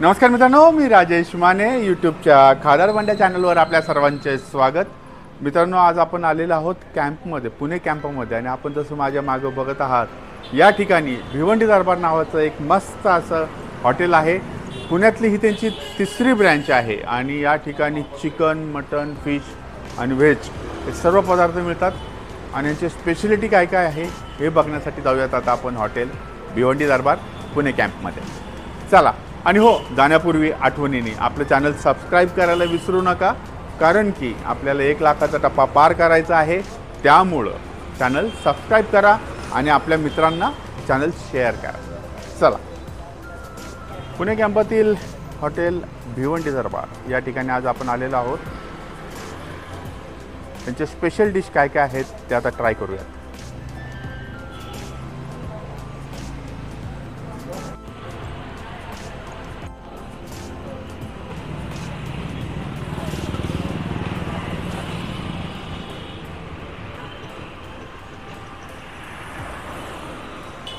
नमस्कार मित्रांनो मी राजेश माने यूट्यूबच्या खादार बंड्या चॅनलवर आपल्या सर्वांचे स्वागत. मित्रांनो आज आपण आलेलो आहोत कॅम्पमध्ये पुणे कॅम्पमध्ये आणि आपण जसं माझ्या मागं बघत आहात या ठिकाणी भिवंडी दरबार नावाचं एक मस्त असं हॉटेल आहे. पुण्यातली ही त्यांची तिसरी ब्रँच आहे आणि या ठिकाणी चिकन मटन फिश आणि व्हेज हे सर्व पदार्थ मिळतात. आणि यांची स्पेशलिटी काय काय आहे हे बघण्यासाठी जाऊयात आता आपण हॉटेल भिवंडी दरबार पुणे कॅम्पमध्ये. चला आणि हो जाण्यापूर्वी आठवणीने आपलं चॅनल सबस्क्राईब करायला विसरू नका कारण की आपल्याला एक लाखाचा टप्पा पार करायचा आहे. त्यामुळं चॅनल सबस्क्राईब करा आणि आपल्या मित्रांना चॅनल शेअर करा. चला. पुणे कॅम्पातील हॉटेल भिवंडी दरबार या ठिकाणी आज आपण आलेलो आहोत. त्यांचे स्पेशल डिश काय काय आहेत ते आता ट्राय करूयात.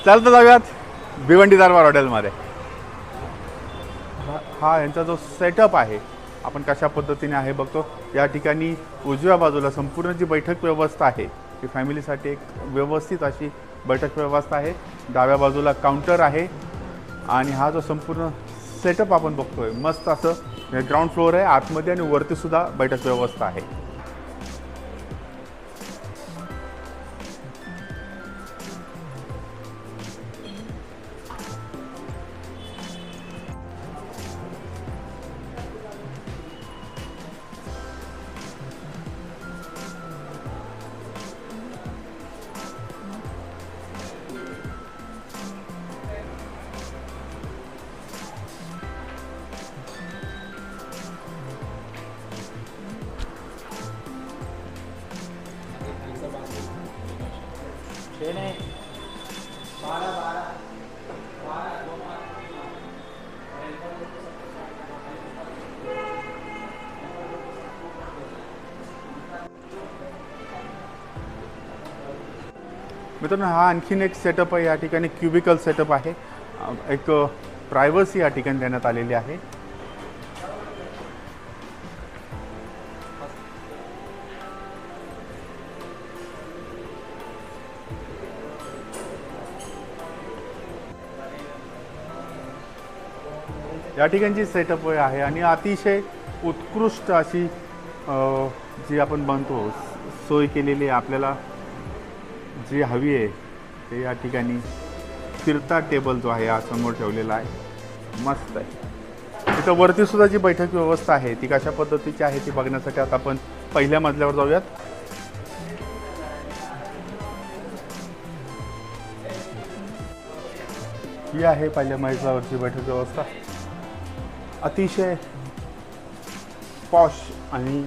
चालतं जाऊयात भिवंडी दरबार हॉटेलमध्ये. हा- हा यांचा जो सेटअप आहे आपण कशा पद्धतीने आहे बघतो. या ठिकाणी उजव्या बाजूला संपूर्ण जी बैठक व्यवस्था आहे ती फॅमिलीसाठी एक व्यवस्थित अशी बैठक व्यवस्था आहे. डाव्या बाजूला काउंटर आहे आणि हा जो संपूर्ण सेटअप आपण बघतोय मस्त असं ग्राउंड फ्लोअर आहे. आतमध्ये आणि वरतीसुद्धा बैठक व्यवस्था आहे. मित्रांनो हा आणखीन एक सेटअप आहे या ठिकाणी क्युबिकल सेटअप आहे. एक प्रायव्हसी या ठिकाणी देण्यात आलेली आहे. या ठिकाणची सेटअप आहे आणि अतिशय उत्कृष्ट अशी जी आपण बनतो सोय केलेली आहे आपल्याला. जी हवी आहे ते या ठिकाणी फिरता टेबल जो आहे हा समोर ठेवलेला आहे. मस्त आहे. तिथं वरतीसुद्धा जी बैठक व्यवस्था आहे ती कशा पद्धतीची आहे ती बघण्यासाठी आता आपण पहिल्या मजल्यावर जाऊयात. ही आहे पहिल्या मजल्यावरची बैठक व्यवस्था. अतिशय पॉश आणि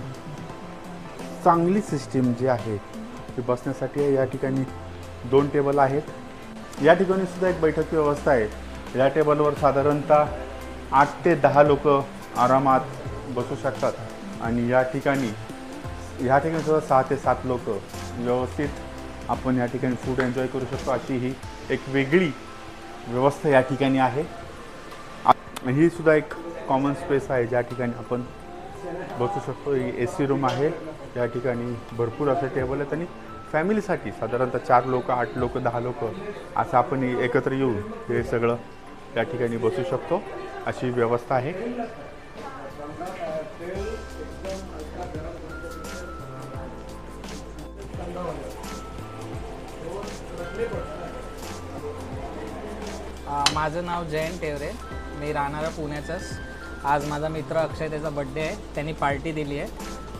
चांगली सिस्टीम जी आहे ती बसण्यासाठी आहे. या ठिकाणी दोन टेबल आहेत या ठिकाणी सुद्धा एक बैठक व्यवस्था आहे या टेबलवर साधारणतः आठ ते दहा लोक आरामात बसू शकतात आणि या ठिकाणी या ठिकाणी सुद्धा सहा ते सात लोक व्यवस्थित आपण या ठिकाणी फूड एन्जॉय करू शकतो अशी ही एक वेगळी व्यवस्था या ठिकाणी आहे आ- ही सुद्धा एक कॉमन स्पेस आहे ज्या ठिकाणी आपण बसू शकतो. ही ए सी रूम आहे. या ठिकाणी भरपूर असं टेबल आहेत आणि फॅमिलीसाठी साधारणतः चार लोक आठ लोक दहा लोक असं आपण एकत्र येऊन हे सगळं या ठिकाणी बसू शकतो. अशी व्यवस्था आहे. माझं नाव जयंत टेवरे मी राहणारा पुण्याचाच आज माझा मित्र अक्षय त्याचा बड्डे आहे. त्यांनी पार्टी दिली आहे.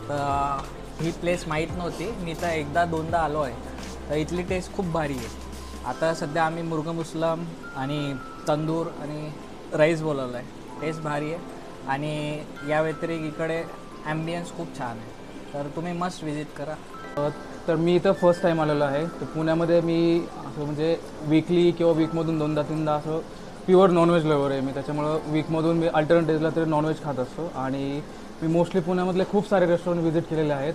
तर ही प्लेस माहीत नव्हती. मी तर एकदा दोनदा आलो आहे तर इथली टेस्ट खूप भारी आहे. आता सध्या आम्ही मुर्ग मुस्लम आणि तंदूर आणि राईस बोलवलं आहे टेस्ट भारी आहे. आणि या व्यतिरिक्त इकडे ॲम्बियन्स खूप छान आहे. तर तुम्ही मस्ट विजिट करा. तर मी इथं फर्स्ट टाईम आलेलो आहे. तर पुण्यामध्ये मी असं म्हणजे वीकली किंवा वीकमधून दोनदा तीनदा असं प्युअर नॉनव्हेज लवर आहे मी त्याच्यामुळं वीकमधून मी अल्टरनेट डेजला तरी नॉनव्हेज खात असतो. आणि मी मोस्टली पुण्यामधले खूप सारे रेस्टॉरंट व्हिजिट केलेले आहेत.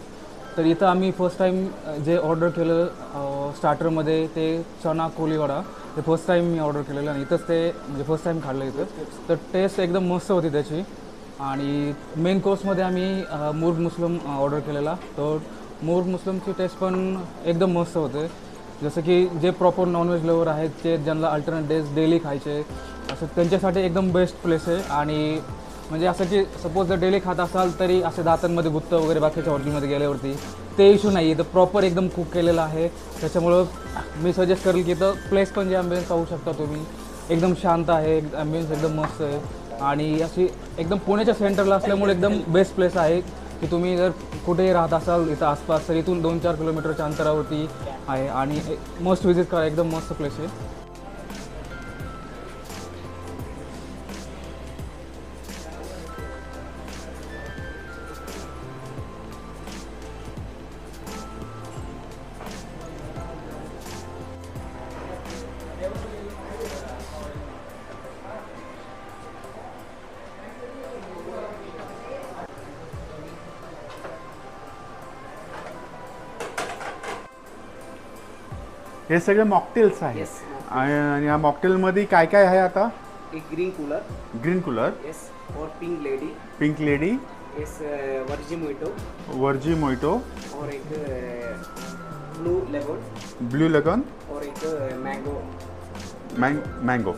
तर इथं आम्ही फर्स्ट टाईम जे ऑर्डर केलं स्टार्टरमध्ये ते चना कोलीवाडा ते फर्स्ट टाईम मी ऑर्डर केलेलं आणि इथंच ते म्हणजे फर्स्ट टाईम खाल्लं इथं तर टेस्ट एकदम मस्त होती त्याची. आणि मेन कोर्समध्ये आम्ही मुर्ग मुस्लिम ऑर्डर केलेला. तर मुर्ग मुस्लिमची टेस्ट पण एकदम मस्त होते. जसं की जे प्रॉपर नॉनव्हेज लवर आहेत ते ज्यांना अल्टरनेट डेज डेली खायचे असं त्यांच्यासाठी एकदम बेस्ट प्लेस आहे. आणि म्हणजे असं की सपोज जर डेली खात असाल तरी असे दातांमध्ये गुत्त वगैरे बाकीच्या हॉटेलमध्ये गेल्यावरती ते इश्यू नाही आहे तर प्रॉपर एकदम कुक केलेलं आहे. त्याच्यामुळं मी सजेस्ट करेल की इथं प्लेस पण जे ॲम्बियन्स पाहू शकता तुम्ही. एकदम शांत आहे ॲम्बियन्स एकदम मस्त आहे. आणि अशी एकदम पुण्याच्या सेंटरला असल्यामुळे एकदम बेस्ट प्लेस आहे. की तुम्ही जर कुठेही राहत असाल इथं आसपास तर इथून दोन चार किलोमीटरच्या अंतरावरती आहे. आणि मस्त व्हिजिट करा. एकदम मस्त प्लेस आहे. हे सगळे मॉकटेल्स आहेत. Yes. आणि या मॉकटेलमध्ये काय काय आहे आता? एक green cooler green cooler yes और pink lady pink lady yes virgin mojito virgin mojito और एक ब्लू लेमन ब्लू लगन और एक मैंगो मँग मँगो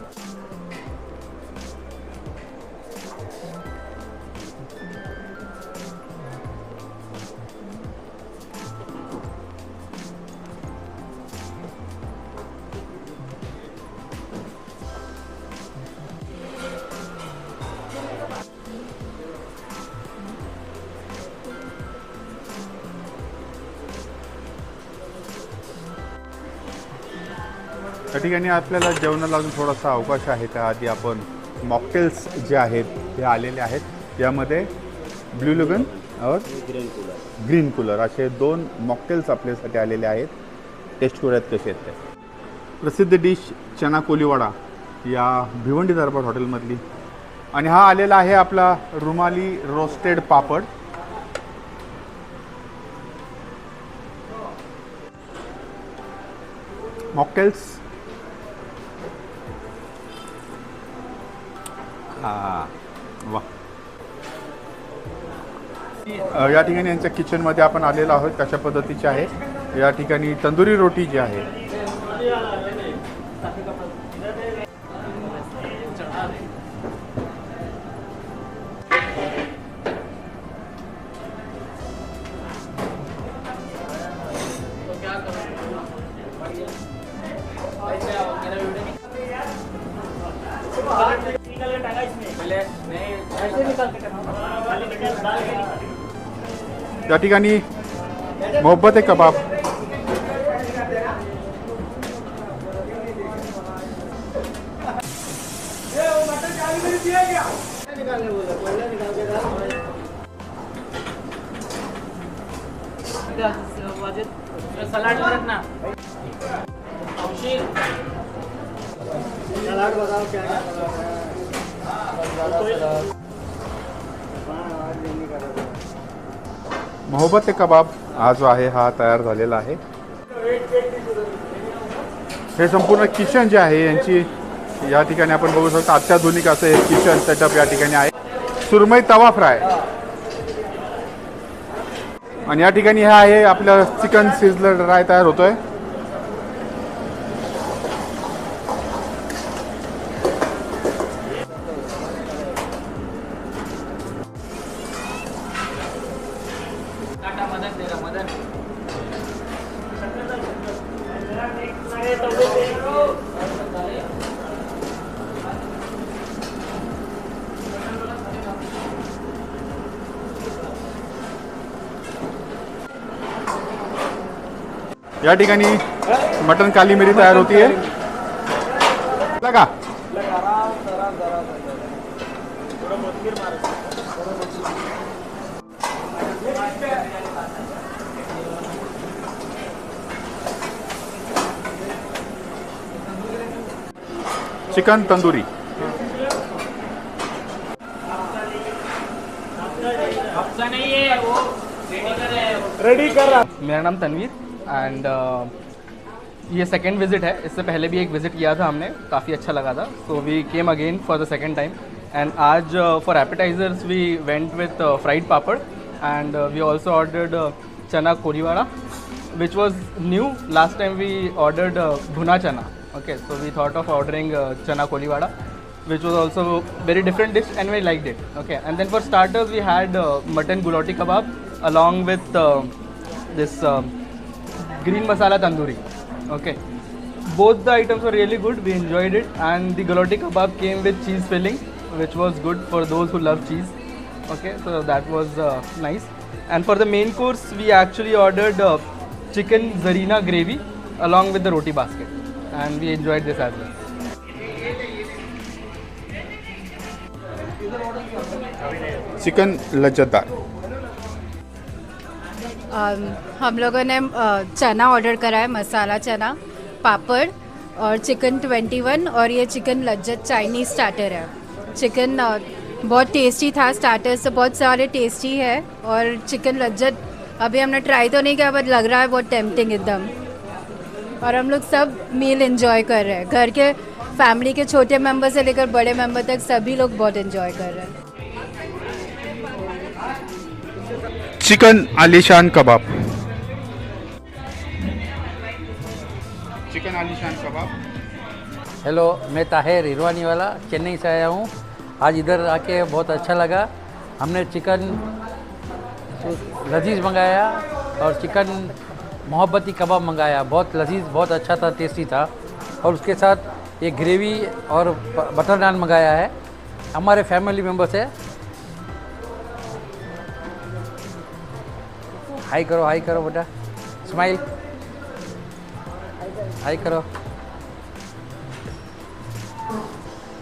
त्या ठिकाणी आपल्याला जेवणाला अजून थोडासा अवकाश आहे. त्याआधी आपण मॉकटेल्स जे आहेत ते आलेले आहेत. यामध्ये ब्ल्यू लगन और ग्रीन कूलर ग्रीन कूलर असे दोन मॉकटेल्स आपल्यासाठी आलेले आहेत. टेस्ट करूयात कसे आहेत ते. प्रसिद्ध डिश चना कोलीवाडा या भिवंडी दरबार हॉटेलमधली आणि हा आलेला आहे आपला रुमाली रोस्टेड पापड. मॉकटेल्स हा वा. या ठिकाणी यांच्या किचनमध्ये आपण आलेलो आहोत कशा पद्धतीचे आहे. या ठिकाणी तंदुरी रोटी जी आहे या ठिकाणी मोहब्बत आहे कबाब. सलाड परत ना मोहब्बत आहे कबाब हा जो आहे हा तयार झालेला आहे. हे संपूर्ण किचन जे आहे यांची या ठिकाणी आपण बघू शकतो अत्याधुनिक असं हे किचन सेटअप या ठिकाणी आहे. सुरमई तवा फ्राय. आणि या ठिकाणी हे आहे आपलं चिकन सिझलर राय तयार होतोय. या ठिकाणी मटन काली मिरी तयार होतीये. का चिकन तंदुरी. है. वो मेरा नाम तनवीर. एंड ये सेकेंड विज़िट है। इससे पहले भी एक विज़िट किया था हमने। काफ़ी अच्छा लगा था। So we came again for the second time and आज for appetizers we went with fried papad. And we also ordered chana Koliwada which was new last time we ordered bhuna chana. Okay so we thought of ordering chana Koliwada which was also very different dish and we liked it okay and then for starters we had mutton galouti kebab along with this green masala tandoori okay both the items were really good we enjoyed it and the gulati kebab came with cheese filling which was good for those who love cheese okay so that was uh, nice and for the main course we actually ordered uh, chicken zarina gravy along with the roti basket and we enjoyed this as well chicken लज्जतदार अम, हम लोगों ने चना order करा है, मसाला चना, पापड़ और chicken 21 और ये chicken लज्जत Chinese starter है। Chicken बहुत टेस्टी था स्टार्टर से, बहुत सारे टेस्टी है और चिकन लज्जत अभी हमने ट्राई तो नहीं किया बट लग रहा है बहुत टेम्पटिंग एकदम। और हम लोग सब मील एंजॉय कर रहे हैं। घर के फैमिली के छोटे मेंबर से लेकर बड़े मेंबर तक सभी लोग बहुत एंजॉय कर रहे हैं। चिकन आलिशान कबाब। चिकन आलिशान कबाब। हेलो मैं ताहिर हिरवानी वाला चेन्नई से आया हूँ। आज इधर आके बहुत अच्छा लगा। हमने चिकन लजीज मंगाया और चिकन मोहब्बती कबाब मंगाया। बहुत लजीज बहुत अच्छा था टेस्टी था। और उसके साथ एक ग्रेवी और बटर नान मंगाया है। हमारे फैमिली मेंबर्स है। हाई करो हाई करो बेटा। स्माइल हाई करो।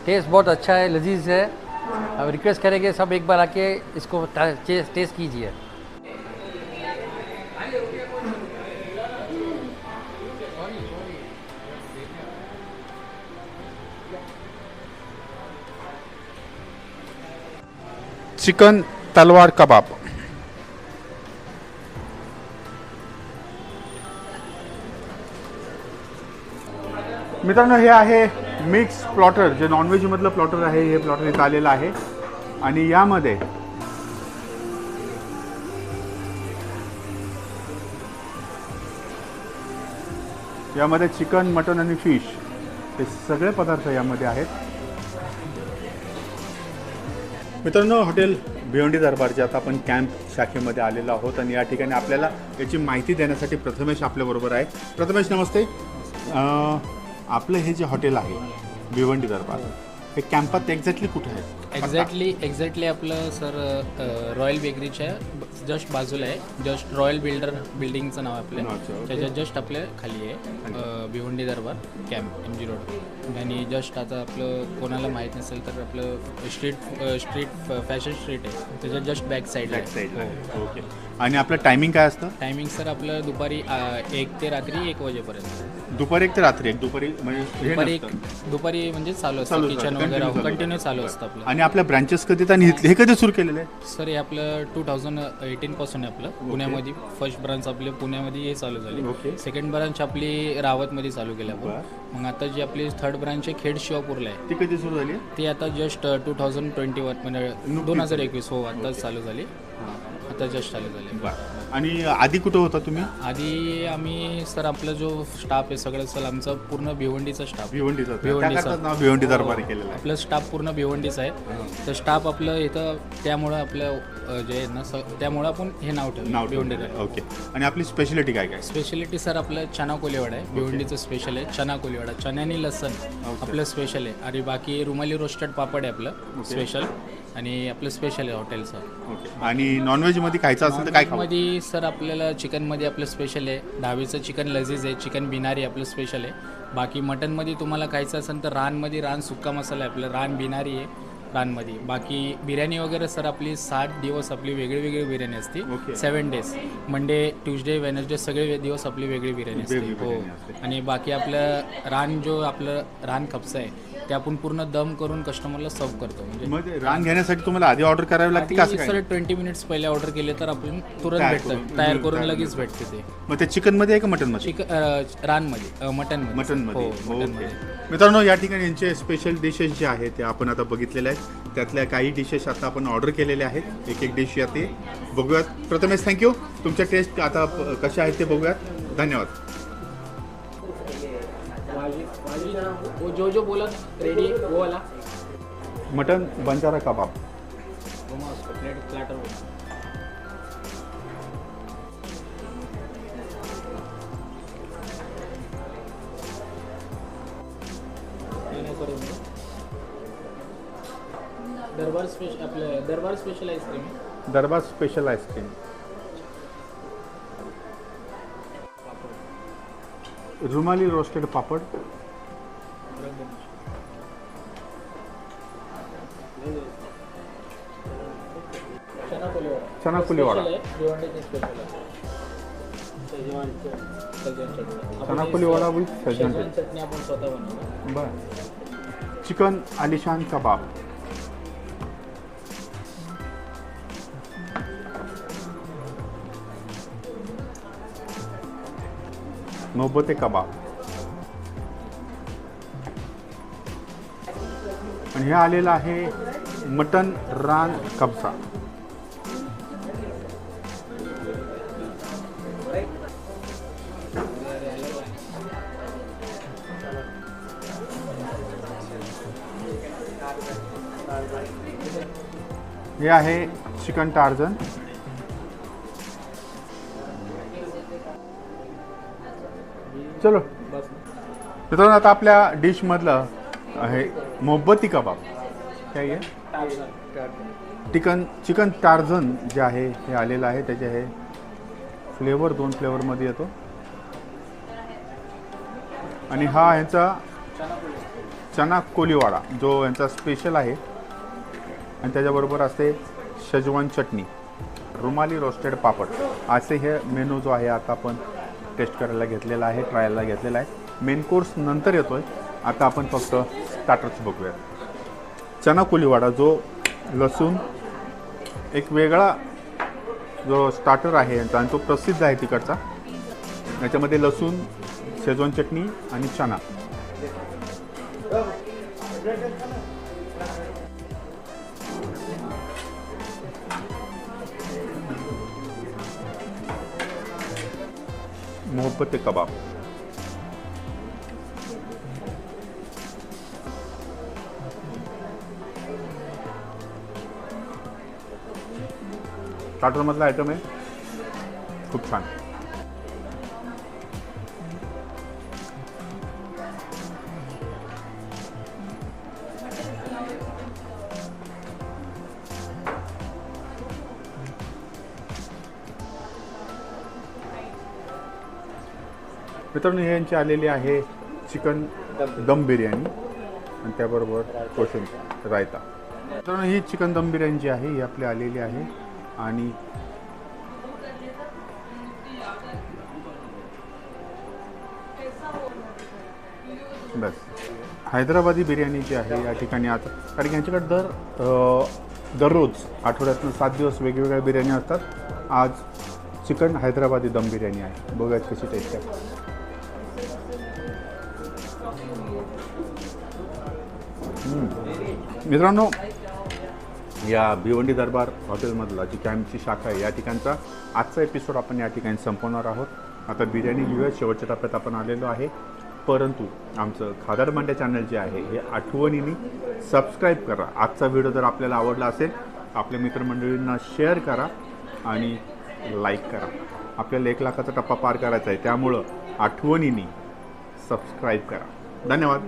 टेस्ट बहुत अच्छा है, लजीज है। अब रिक्वेस्ट करेंगे सब एक बार आके इसको टेस्ट कीजिए। चिकन तलवार कबाब मित्रांनो हे आहे मिक्स प्लॉटर जे नॉनव्हेजमधलं प्लॉटर आहे हे प्लॉटर इथं आलेलं आहे. आणि यामध्ये यामध्ये चिकन मटन आणि फिश हे सगळे पदार्थ यामध्ये आहेत. मित्रांनो हॉटेल भिवंडी दरबारचे आता आपण कॅम्प शाखेमध्ये आलेलो आहोत आणि या ठिकाणी आपल्याला याची माहिती देण्यासाठी प्रथमेश आपल्याबरोबर आहे. प्रथमेश नमस्ते. आपलं हे जे हॉटेल आहे भिवंडी दरबार हे कॅम्पात एक्झॅक्टली कुठे आहे? एक्झॅक्टली एक्झॅक्टली आपलं सर रॉयल बेकरीच्या जस्ट बाजूला आहे. जस्ट रॉयल बिल्डर बिल्डिंगचं नाव आपलं. त्याच्या जस्ट आपल्या खाली आहे Bhiwandi Darbar camp M G road आणि जस्ट आता आपलं कोणाला माहीत नसेल तर आपलं स्ट्रीट स्ट्रीट फॅशन स्ट्रीट आहे. त्याच्या जस्ट बॅक साईडला ओके आणि आपलं टायमिंग काय असतं? टायमिंग सर आपलं दुपारी एक ते रात्री एक वाजेपर्यंत. दुपारी एक ते रात्री एक दुपारी म्हणजे हे दुपारी एक नसतं. दुपारी म्हणजे चालू असतं किचन वगैरे चालू कंटिन्यू. चालू असतं आपलं. आणि आपल्या ब्रांचेस कधी आणि हे कधी सुरू केलेलं आहे सर हे आपलं टू थाउजंड एटीन पासून आहे आपलं पुण्यामध्ये. फर्स्ट ब्रांच आपली पुण्यामध्ये हे चालू ओके. झाली सेकंड ब्रांच आपली रावतमध्ये चालू केली आपण. मग आता जी आपली थर्ड ब्रांच आहे खेड शिवापूरला आहे. ती कधी सुरू झाली? ती आता just two thousand twenty one म्हणजे दोन हजार एकवीस हो आताच चालू झाली. आता जस्ट चालू झाली. बरं आणि आधी कुठं होता तुम्ही? आधी आम्ही सर आपला जो स्टाफ आहे सगळं सर आमचा पूर्ण भिवंडीचा स्टाफ. भिवंडीचा भिवंडी त्याकरताच सर. नाव भिवंडी दरबार केलेलं आहे. आपलं स्टाफ पूर्ण भिवंडीचं आहे. तर स्टाफ आपलं इथं त्यामुळं आपलं अ, जे आहे ना स त्यामुळं आपण हे नाव ठेवलं. नाव भिवंडी. ओके. आणि आपली स्पेशालिटी काय काय? स्पेशलिटी सर आपलं चना कोलीवाडा आहे. भिवंडीचं स्पेशल आहे. चना कोलीवाडा. चण्यानी लसण आपलं स्पेशल आहे. आणि बाकी रुमाली रोस्टेड पापड आहे आपलं स्पेशल आणि आपलं स्पेशल आहे हॉटेलचं ओके आणि नॉनव्हेजमध्ये खायचं असेल तर काय खाऊ मध्ये सर आपल्याला चिकनमध्ये आपलं स्पेशल आहे. दहावीचं चिकन लजीज आहे चिकन बिनारी आपलं स्पेशल आहे. बाकी मटनमध्ये तुम्हाला खायचं असेल तर रानमध्ये रान सुक्का मसाला आहे आपलं. रान बिनारी आहे रानमध्ये. बाकी बिर्याणी वगैरे सर आपली सात दिवस आपली वेगळी वेगळी बिर्याणी. असते. Seven days Monday Tuesday Wednesday सगळे वे- दिवस आपली वेगळी बिर्याणी असते. वेगळी हो. बिर्याणी असते. आणि बाकी आपलं रान जो आपलं रान खपचं आहे ते आपण पूर्ण दम करून कस्टमरला सर्व करतो. म्हणजे रान घेण्यासाठी तुम्हाला आधी ऑर्डर करावी लागते का असं सर काय ट्वेंटी मिनिट्स पहिले ऑर्डर केले तर आपण तुरंत तयार भेटतं. तयार करून लगेच भेटते ते. मग ते चिकनमध्ये आहे का मटनमध्ये चिकन रानमध्ये मटनमध्ये. मटनमध्ये. हो ओके. मटनमध्ये मित्रांनो या ठिकाणी यांचे स्पेशल डिशेस जे आहेत ते आपण आता बघितलेले आहेत. त्यातल्या काही डिशेस आता आपण ऑर्डर केलेले आहेत. एक एक डिश या ते बघूयात. प्रथमेश थँक्यू तुमच्या टेस्ट आता प- कशा आहेत ते बघूयात. धन्यवाद. वो जो जो बोला रेडी वो वाला। Mutton Banjara kebab. Darbar special आपलं Darbar special ice cream Darbar special ice cream rumali roasted papad. Chana पोलेवाडा chana पुलीवाडा भिवंडीची स्पेशल आहे शेजवान शेजवान चटणी चना पुलीवाडा विथ सज्जन शेजवान चटणी आपण स्वतः बनवतो बर चिकन आलिशान कबाब मोहब्बते कबाब आणि हे आलेलं आहे मटन रान कबसा हे आहे चिकन टार्जन. चलो. मित्रांनो आता आपल्या डिशमधलं आहे मोहब्बती कबाब. काय आहे चिकन चिकन टार्झन जे आहे हे आलेलं आहे. त्याचे हे फ्लेवर दोन फ्लेवरमध्ये येतो. आणि हा यांचा चना कोलीवाडा जो यांचा स्पेशल आहे. आणि त्याच्याबरोबर असते शेजवान चटणी रुमाली रोस्टेड पापड. असे हे मेनू जो आहे आता आपण टेस्ट करायला घेतलेला आहे ट्रायलला घेतलेला आहे. मेन कोर्स नंतर येतो आहे आता आपण फक्त स्टार्टर्स बघूया. चना कोलीवाडा जो लसूण एक वेगळा जो स्टार्टर आहे यांचा आणि तो प्रसिद्ध आहे तिकडचा. याच्यामध्ये लसूण शेजवान चटणी आणि चना. मोहब्बत कबाब. स्टार्टरमधला आयटम आहे. खूप छान. मित्रांनो हे यांची आलेली आहे चिकन दम बिर्याणी आणि त्याबरोबर कोशिंबीर रायता. मित्रांनो ही चिकन दम बिर्याणी जी आहे ही आपली आलेली आहे. आणि बस. हैदराबादी बिर्याणी जी आहे या ठिकाणी आता कारण की यांच्याकडे दर दररोज आठवड्यातून सात दिवस वेगवेगळ्या बिर्याणी असतात. आज चिकन हैदराबादी दम बिर्याणी आहे. बघायच कशी टेस्ट आहे. मित्रांनो या भिवंडी दरबार हॉटेलमधला जी कॅम्पची शाखा आहे या ठिकाणचा आजचा एपिसोड आपण या ठिकाणी संपवणार आहोत. आता बिर्याणी घेऊया. शेवटच्या टप्प्यात आपण आलेलो आहे. परंतु आमचं खादार मांड्या चॅनल जे आहे हे आठवणीने सबस्क्राईब करा. आजचा व्हिडिओ जर आपल्याला आवडला असेल आपल्या मित्रमंडळींना शेअर करा आणि लाईक करा. आपल्याला एक लाखाचा टप्पा पार करायचा आहे. त्यामुळं आठवणीने सबस्क्राईब करा. धन्यवाद.